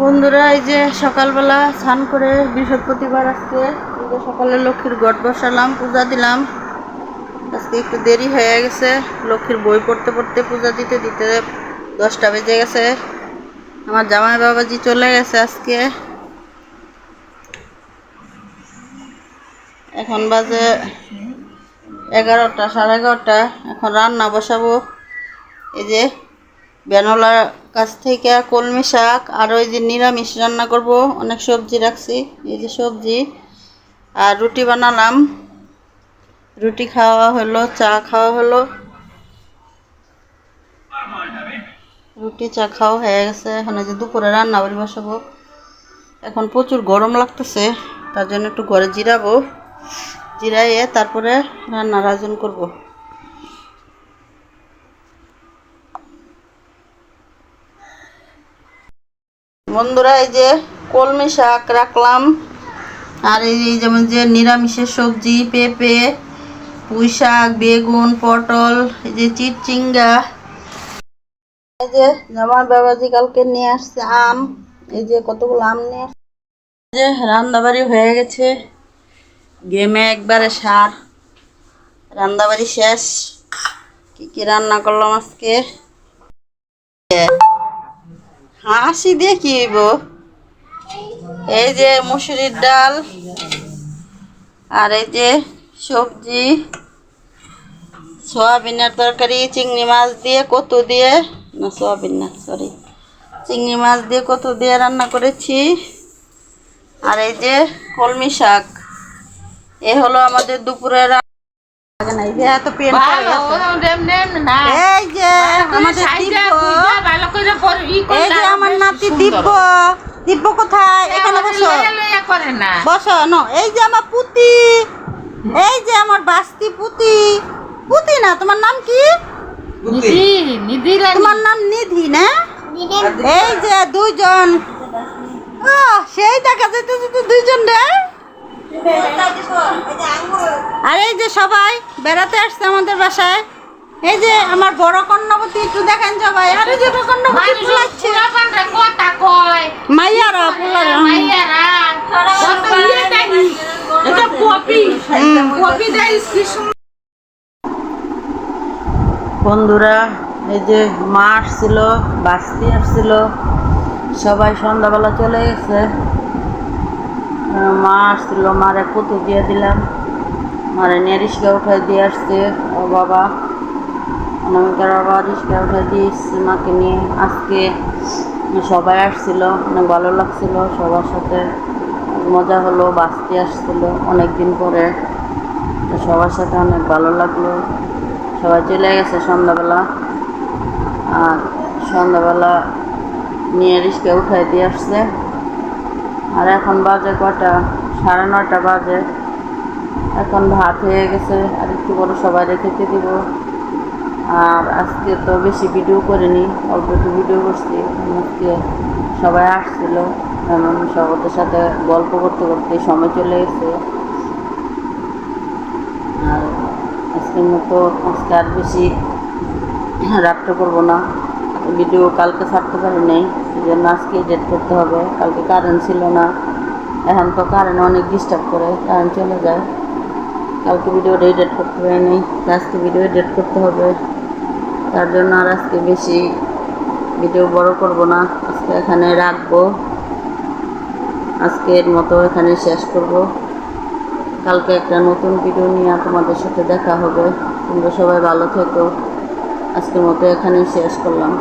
বন্ধুরা, এই যে সকালবেলা স্নান করে বৃহস্পতিবার আজকে সকালে লক্ষ্মীর গট বসালাম, পূজা দিলাম। আজকে একটু দেরি হয়ে গেছে, লক্ষ্মীর বই পড়তে পড়তে পূজা দিতে দিতে দশটা বেজে গেছে। আমার জামাই বাবাজি চলে গেছে আজকে। এখন বাজে এগারোটা, সাড়ে এগারোটা। এখন রান্না বসাবো। এই যে বেনলার কাছ থেকে কলমি শাক আর ওই যে নিরামিষ রান্না করব। অনেক সবজি রাখছি। এই যে সবজি আর রুটি বানালাম। রুটি খাওয়া হলো, চা খাওয়া হলো। রুটি, চা খাওয়া হয়ে গেছে। এখন যে দুপুরে রান্না বাড়ি বসাবো। এখন প্রচুর গরম লাগতেছে, তার জন্য একটু ঘরে জিরাবো। জিরাইয়ে তারপরে রান্নার আয়োজন করব। বন্ধুরা, এই যে কলমি শাক রাখলাম। আর এই যেমন যে নিরামিষের সবজি, পেঁপে, পুঁই শাক, বেগুন, পটল, এই যে চিটচিঙ্গা এই যে জামার বাবাজি কালকে নিয়ে আসছে আম। এই যে কতগুলো আম নিয়ে আসছে। যে রান্নাবাড়ি হয়ে গেছে। গেমে একবারে সার। রান্নাবাড়ি শেষ। কি কি রান্না করলাম আজকে? হাসি দিয়ে কি হইব? এই যে মুসুরির ডাল আর এই যে সবজি সোয়াবিনের তরকারি চিংড়ি মাছ দিয়ে কত দিয়ে না সোয়াবিন না সরি চিংড়ি মাছ দিয়ে কত দিয়ে রান্না করেছি। আর এই যে কলমি শাক এ হলো আমাদের দুপুরের আমাদের নাতি দিব্য দিব্য কোথায়? এখানে বসো। বসো নো এই যে আমার পুতি এই যে আমার বাস্তি পুতি পুতি না তোমার নাম কি? তোমার নাম নিধি না? এই যে দুইজন। সেই দেখা যেতেছে তো দুইজন রে। আর এই যে সবাই বেড়াতে আসছে আমাদের বাসায়। এই যে আমার বড় কন্যাবতী একটু দেখেন সবাই আরে যে বড় কন্যাবতী ফুলাচ্ছে মাইয়ারা ফুলারা বন্ধুরা এই যে মা আসছিল বাস্তি আসছিল সবাই সন্ধ্যাবেলা চলে গেছে। মা আসছিল মারে পুঁতে দিয়ে দিলাম। মারে নিয়ে রিস্কা উঠাই দিয়ে আসছে ও বাবা। অনামিকার বাবা রিস্কা উঠাই দিয়ে এসছে মাকে নিয়ে। আজকে সবাই আসছিল, অনেক ভালো লাগছিল, সবার সাথে মজা হলো বাস্তি আসছিল অনেক দিন পরে সবার সাথে অনেক ভালো লাগল। সবাই চলে গেছে সন্ধ্যাবেলা। আর সন্ধ্যাবেলা নিয়ে রিস্কে উঠাই দিয়ে আসছে। আর এখন বাজে কটা সাড়ে নটা বাজে। এখন ভাত হয়ে গেছে, আর একটু বড় সবাই রেখে দিব। আর আজকে তো বেশি ভিডিও করিনি, অল্প একটু ভিডিও করছি। আজকে সবাই আসছিল যেমন সবাদের সাথে গল্প করতে করতে সময় চলে গেছে। আর আজকের মতো আজকে আর বেশি রাত্রে করব না। ভিডিও কালকে ছাড়তে পারি নাই এই জন্য আজকে এডিট করতে হবে। কালকে কারেন্ট ছিল না, এখন তো কারেন্ট অনেক ডিস্টার্ব করে কারেন্ট চলে যায়। কালকে ভিডিওটা এডিট করতে পারিনি আজকে ভিডিও এডিট করতে হবে। তার জন্য আর আজকে বেশি ভিডিও বড় করব না। আজকে এখানে রাখব। আজকের মতো এখানে শেষ করব। কালকে একটা নতুন ভিডিও নিয়ে তোমাদের সাথে দেখা হবে। তোমরা সবাই ভালো থেকো। আজকের মতো এখানেই শেষ করলাম।